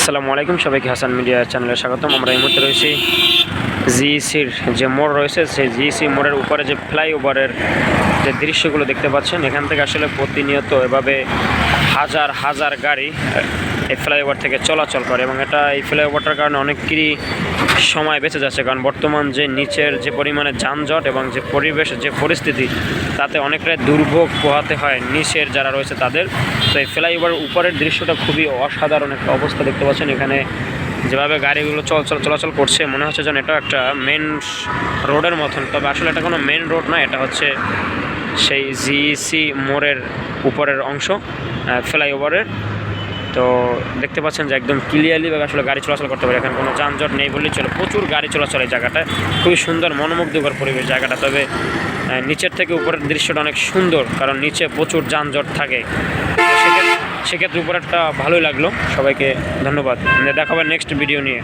আসসালামু আলাইকুম, সবাইকে হাসান মিডিয়া চ্যানেলে স্বাগতম। আমরা এই মুহূর্তে রয়েছি জিইসির যে মোড় রয়েছে, সেই জিইসি মোড়ের উপরে যে ফ্লাইওভারের যে দৃশ্যগুলো দেখতে পাচ্ছেন, এখান থেকে আসলে প্রতিনিয়ত এভাবে হাজার হাজার গাড়ি এই ফ্লাইওভার থেকে চলাচল করে এবং এটা এই ফ্লাইওভারটার কারণে অনেকেরই সময় বেঁচে যাচ্ছে। কারণ বর্তমান যে নিচের যে পরিমাণে যানজট এবং যে পরিবেশ, যে পরিস্থিতি, তাতে অনেকটাই দুর্ভোগ পোহাতে হয় নিচের যারা রয়েছে তাদের। তো এই ফ্লাইওভার উপরের দৃশ্যটা খুবই অসাধারণ একটা অবস্থা দেখতে পাচ্ছেন। এখানে যেভাবে গাড়িগুলো চলাচল চলাচল করছে, মনে হচ্ছে যেন এটা একটা মেন রোডের মতন। তবে আসলে এটা কোনো মেন রোড না এটা হচ্ছে সেই জিসি মোড়ের উপরের অংশ ফ্লাইওভারের। তো দেখতে পাচ্ছেন যে একদম ক্লিয়ারলিভাবে আসলে গাড়ি চলাচল করতে পারে। এখানে কোনো যানজট নেই বললেই চলে। প্রচুর গাড়ি চলাচল এই জায়গাটা খুবই সুন্দর, মনোমুগ্ধকর পরিবেশ জায়গাটা। তবে নিচের থেকে উপরের দৃশ্যটা অনেক সুন্দর, কারণ নিচে প্রচুর যানজট থাকে। সেক্ষেত্রে উপরেরটা ভালোই লাগল। সবাইকে ধন্যবাদ। দেখাবার নেক্সট ভিডিও নিয়ে।